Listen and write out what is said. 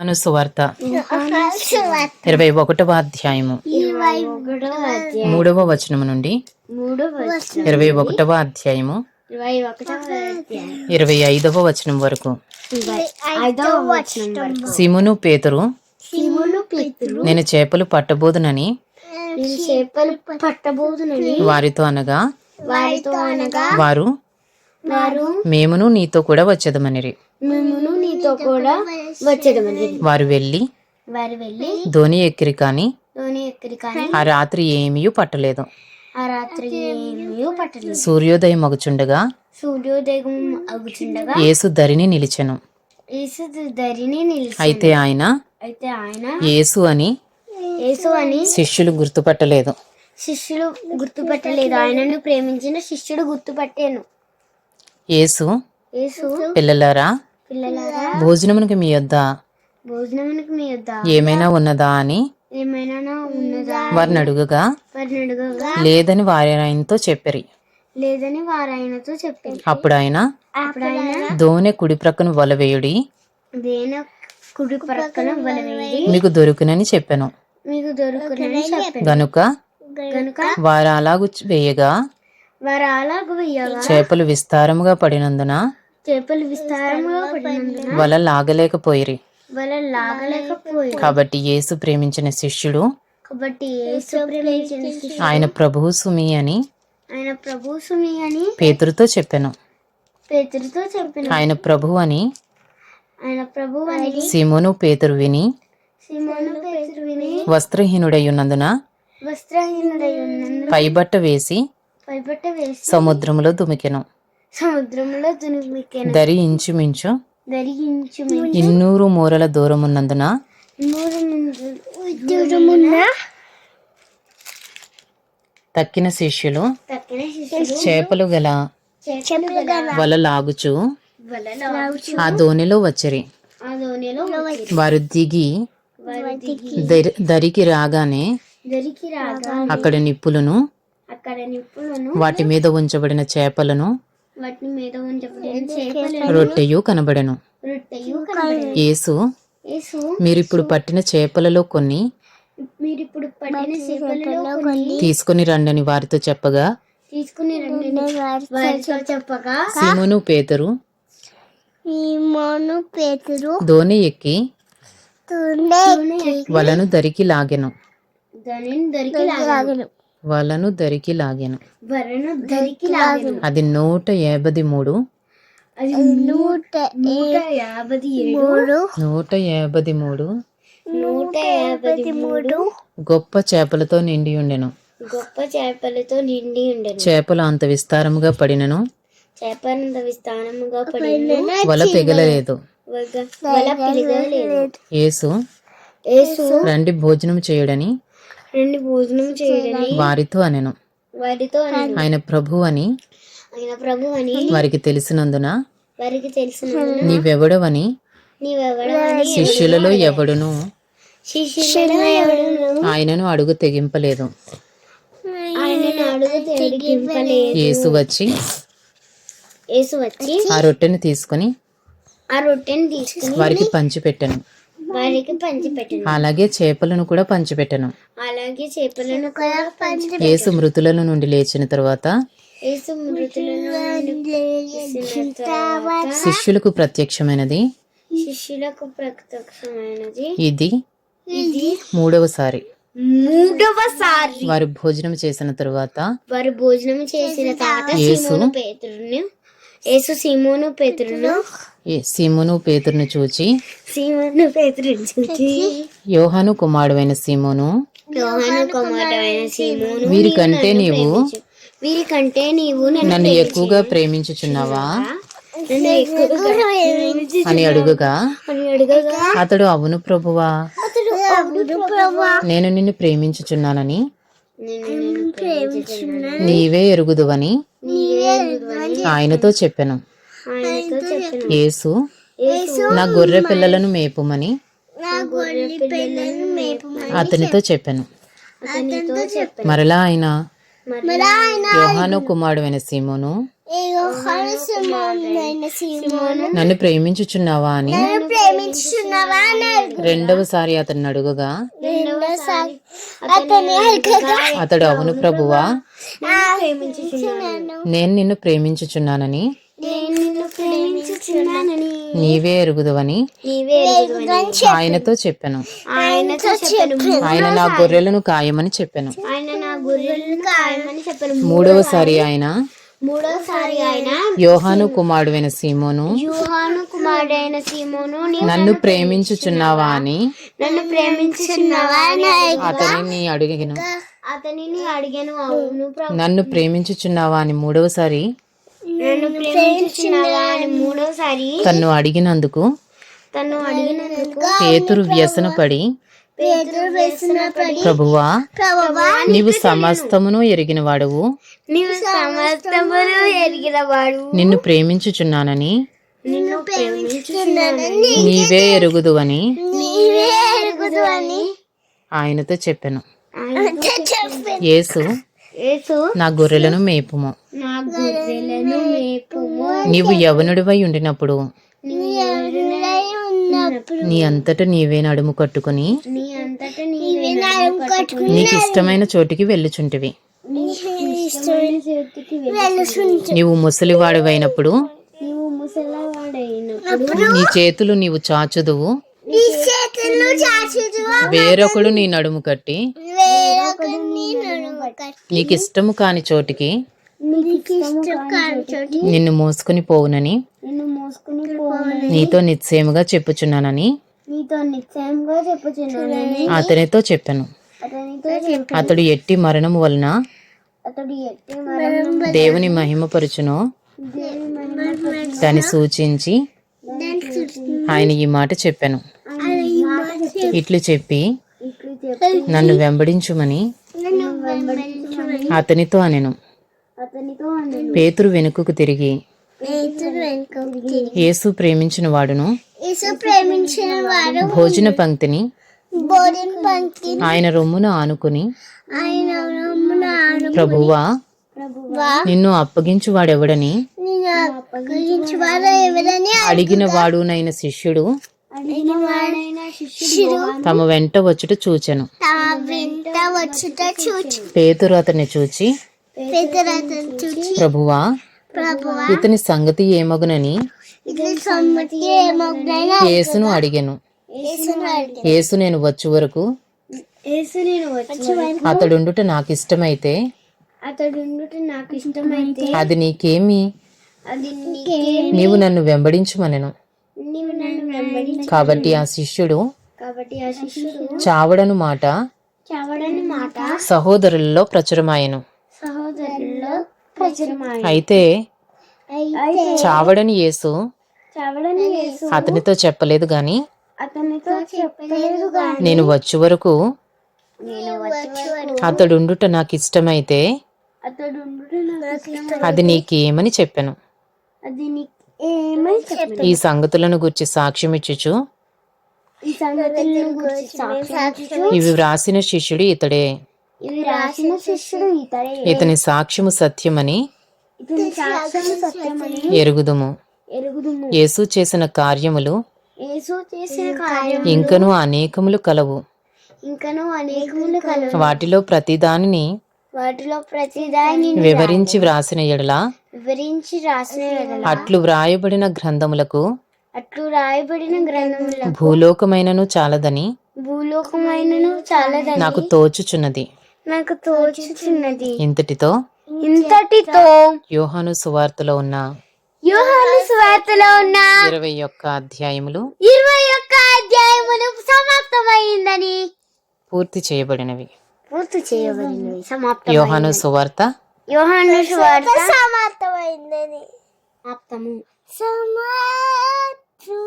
అనుసువార్త ఇరవై ఒకటవ అధ్యాయము. మూడవ వచనము నుండి ఇరవై ఒకటవ అధ్యాయము. ఇరవై ఐదవ వచనం వరకు. సిమును పేతురు నేను చేపలు పట్టబోదునని నేను చేపలు పట్టబోదునని వారితో అనగా వారితో అనగా వారు వారు మేమును నీతో కూడా వచ్చేదమనిరి. మిమ్మును నీతో కూడా వచ్చేదమని వారు వెళ్ళి వారు వెళ్ళి ధోని ఎక్కిరి కాని ధోని ఎక్కడి కానీ ఆ రాత్రి ఏమీ పట్టలేదు. ఆ రాత్రి ఏమీ పట్టలేదు. సూర్యోదయం మగుచుండగా సూర్యోదయం అగుచుండగా యేసు ధరిని నిలిచెను. యేసు ధరిని నిలిచి అయితే ఆయన అయితే ఆయన యేసు అని యేసు అని శిష్యులు గుర్తుపట్టలేదు. శిష్యులు గుర్తుపట్టలేదు. ఆయనను ప్రేమించిన శిష్యుడు గుర్తుపట్టాను. యేసు యేసు పిల్లలారా? పిల్లలారా? భోజనమునికి మీ యొద్ద భోజనమునికి మీ యొద్ద ఏమైనా ఉన్నదా అని ఏమైనా ఉన్నదా? వారిని అడుగగా వారిని అడుగగా లేదని వారి ఆయనతో చెప్పిరి. లేదని వారు ఆయనతో చెప్పారు. అప్పుడు ఆయన దోనె కుడి ప్రక్కన వలవేయుడి కుడి ప్రక్కన మీకు దొరుకునని చెప్పాను. మీకు దొరుకునని గనుక కనుక వారు అలాగు వేయగా చేపలు విస్తారముగా పడినందున చేపలు విస్తారముగా పడినందున వల లాగలేకపోయిరి. వల లాగలేకపోయి కాబట్టి యేసు ప్రేమించిన శిష్యుడు కాబట్టి యేసు ప్రేమించిన శిష్యుడు ఆయన ప్రభువు సుమి అని ఆయన ప్రభు సుమి అని పేతురుతో చెప్పాను. పేతుడితో చెప్పిన. ఆయన ప్రభు అని ఆయన ప్రభు అని సిమోను పేతురు విని సిమోను పేతురు విని వస్త్రహీనుడై ఉన్నందున వస్త్రహీనుడై ఉన్నందున పైబట్ట వేసి వేసి సముద్రములో దుమికెను. సముద్రంలో దునిమికెను దరి ఇంచుమించు ధరించు ఇన్నూరు మూరల దూరం ఉన్నందున తక్కిన శిష్యులు చేపలు గల వల లాగుచు. ఆ దోణిలో వచ్చిరి. ధోనిలో వారు దిగి దరి- దరికి రాగానే అక్కడ నిప్పులను అక్కడ నిప్పులను వాటి మీద ఉంచబడిన చేపలను వాటి మీద ఉంచబడిన చేపలను రొట్టెయు కనబడెను. రొట్టెయు కనబడెను. యేసు యేసు మీరిప్పుడు పట్టిన చేపలలో కొన్ని మీరిప్పుడు పట్టిన చేపలలో కొన్ని తీసుకొని రండని వారితో చెప్పగా తీసుకుని రండి వారితో చెప్పగా సిమును పేతురు మోను పేతురు దోణి ఎక్కి వలను దరికి లాగెను. దానిని దరికి లాగను. వలను దరికి లాగెను. వరను దరికి లాగను. అది నూట యాభై మూడు. అది నూట యాభై ఏడు. నూట యాభై మూడు. నూట యాభై మూడు. గొప్ప చేపలతో నిండి ఉండెను. గొప్ప చేపలతో నిండి ఉండెను. చేపలు అంత విస్తారముగా పడినను. చేపనంత విస్తానముగా పడిన వల పెగలలేదు. వల యేసు యేసు రండి భోజనం చేయుడని రెండు భోజనం చేయడని వారితో అనెను. వారితో అనెను. ఆయన ప్రభు అని ఆయన ప్రభు అని వారికి తెలిసినందున వారికి తెలిసిన నీవెవడవని నీవెవడని శిష్యులలో ఎవడును? శిష్యులలో ఎవడును? ఆయనను అడుగు తెగింపలేదు. ఆయనను అడుగు తెగింపలేదు. యేసు వచ్చి యేసు వచ్చి ఆ రొట్టెను తీసుకుని ఆ రొట్టెని తీసుకుని వారికి పంచిపెట్టెను. వారికి పంచిపెట్టను. అలాగే చేపలను కూడా పంచిపెట్టెను. అలాగే చేపలను కూడా పంచి యేసు మృతుల నుండి లేచిన తరువాత యేసు మృతులను లేచిన తర్వాత శిష్యులకు ప్రత్యక్షమైనది. శిష్యులకు ప్రత్యక్షమైనది. ఇది ఇది మూడవసారి. మూడవసారి. వారు భోజనం చేసిన తరువాత వారు భోజనం చేసిన తర్వాత యేసు పేతురును యేసు సీమోను పేతురును సీమోను పేతురును చూచి. సీమోను పేతురును చూచి. యోహాను కుమారుడైన సీమోను. యోహాను కుమారుడైన సీమోను వీరికంటే నీవు వీరికంటే నీవు నన్ను ఎక్కువగా ప్రేమించుచున్నావా? అని అడుగగా. అతడు అవును ప్రభువా. నేను నిన్ను ప్రేమించుచున్నానని. నేను నిన్ను ప్రేమించుచున్నాను. నీవే ఎరుగుదువని. ఆయనతో చెప్పాను. యేసు నా గొర్రె పిల్లలను మేపుమని నా గొర్రె పిల్లలను మేపమని అతనితో చెప్పాను. మరలా ఆయన యోహాను కుమారుడైన సీమోను యోహాను సిమోనైన సీమోను నన్ను ప్రేమించుచున్నావా అని. రెండవసారి అతన్ని అడుగుగా రెండోసారి అతని అడగగా అతడు అవును ప్రభువా ప్రేమించుచున్నాను. నేను నిన్ను ప్రేమించుచున్నానని నేను నిన్ను ప్రేమించుచున్నానని నీవే ఎరుగుదువని ఆయనతో చెప్పాను. ఆయన నా గొర్రెలను కాయమని చెప్పాను. ఆయన నా గొర్రెలను కాయమని చెప్పాను. మూడవసారి ఆయన మూడోసారి ఆయన. యోహాను కుమారుడైన సీమోను. యూహాను కుమారుడైన సీమోను నన్ను ప్రేమించుచున్నావా అని నన్ను ప్రేమించుచున్నావా. అతనిని అడిగిన. అతనిని అడిగాను. అవును నన్ను ప్రేమించుచున్నావా అని మూడవసారి మూడోసారి తన్ను అడిగినందుకు తను అడిగినందుకు పేతురు వ్యసనపడి ప్రభువా నీవు సమస్తమును ఎరిగిన వాడవు. నీవు సమస్తమును ఎరిగిన వాడు నిన్ను ప్రేమించుచున్నానని నిన్ను ప్రేమించుచున్నానని నీవే ఎరుగుదువని నీవే అని ఆయనతో చెప్పాను. యేసు నా గొర్రెలను మేపుము. నా గొర్రెలను మేపుము. నీవు యవనుడివై ఉండినప్పుడు నీ అంతట నీవే నడుము కట్టుకుని నీ అంతటా నీవే నడుము కట్టుకుని నీకు ఇష్టమైన చోటికి వెళ్ళుచుంటివి. నీవు ముసలివాడివైనప్పుడు నీవు ముసలవాడైనప్పుడు నీ చేతులు నీవు చాచుదువు. వేరొకడు నీ నడుము కట్టి. నీకు ఇష్టము కాని చోటికి నిన్ను మోసుకుని పోవునని నీతో నిశ్చయముగా చెప్పుచున్నానని అతనితో చెప్పాను. అతడు ఎట్టి మరణము వలన మరణం దేవుని మహిమపరుచునో. దాన్ని సూచించి ఆయన ఈ మాట చెప్పాను. ఇట్లు చెప్పి నన్ను వెంబడించుమని అతనితో అనెను. పేతురు వెనుకకు తిరిగి యేసు ప్రేమించిన వాడును. భోజన పంక్తిని ఆయన రొమ్మున ఆనుకుని ప్రభువా నిన్ను అప్పగించు వాడెవడని నేను అప్పగించి వారు ఎవరని అడిగిన వాడునైన శిష్యుడు తమ వెంట వచ్చుట చూచెను. తమ వెంట వచ్చుట చూచి పేతురు అతన్ని చూచి పేతురు అతను చూచి ప్రభువా ప్రభువా ఇతని సంగతి ఏమగునని? యేసును అడిగెను. యేసును అడిగాను. యేసు నేను వచ్చు వరకు యేసు నేను వచ్చి అతడుండుట నాకు ఇష్టమైతే అతడు నాకు ఇష్టమైతే అది నీకేమి? నీవు నన్ను వెంబడించుమనెను. కాబట్టి ఆ శిష్యుడు చావడను మాట సహోదరులలో ప్రచురమాయెను. అయితే చావడని యేసు అతనితో చెప్పలేదు గాని నేను వచ్చు వరకు అతడుండుట నాకు ఇష్టమైతే అది నీకేమని చెప్పాను. ఈ సంగతులను గుర్చి సాక్షించుచు ఇవి వ్రాసిన శిష్యుడు ఇతడే. ఇతని సాక్ష్యము సత్యమని ఎరుగుదుము. యేసు చేసిన కార్యములు ఇంకను అనేకములు కలవు. ఇంకను అనేకములు కలవు. వాటిలో ప్రతిదానిని వాటిలో ప్రతిదాని వివరించి వ్రాసిన ఎడల వివరించి రాసిన అట్లు వ్రాయబడిన గ్రంథములకు అట్లు రాయబడిన గ్రంథముల భూలోకమైనను చాలదని భూలోకమైనను చాలదని నాకు తోచుచున్నది. నాకు తోచుచున్నది. ఇంతటితో ఇంతటితో యోహాను సువార్తలో ఉన్న యోహాను స్వార్తలో ఉన్న ఇరవై ఒక్క అధ్యాయములు ఇరవై ఒక్క అధ్యాయములు సమాప్తమైందని పూర్తి చేయబడినవి. పూర్తి చేయబడినవి. సమాప్తం యోహాను సువార్త యోహాను స్వార్త సమాప్తమైందని. సమాప్తము సమాప్తం.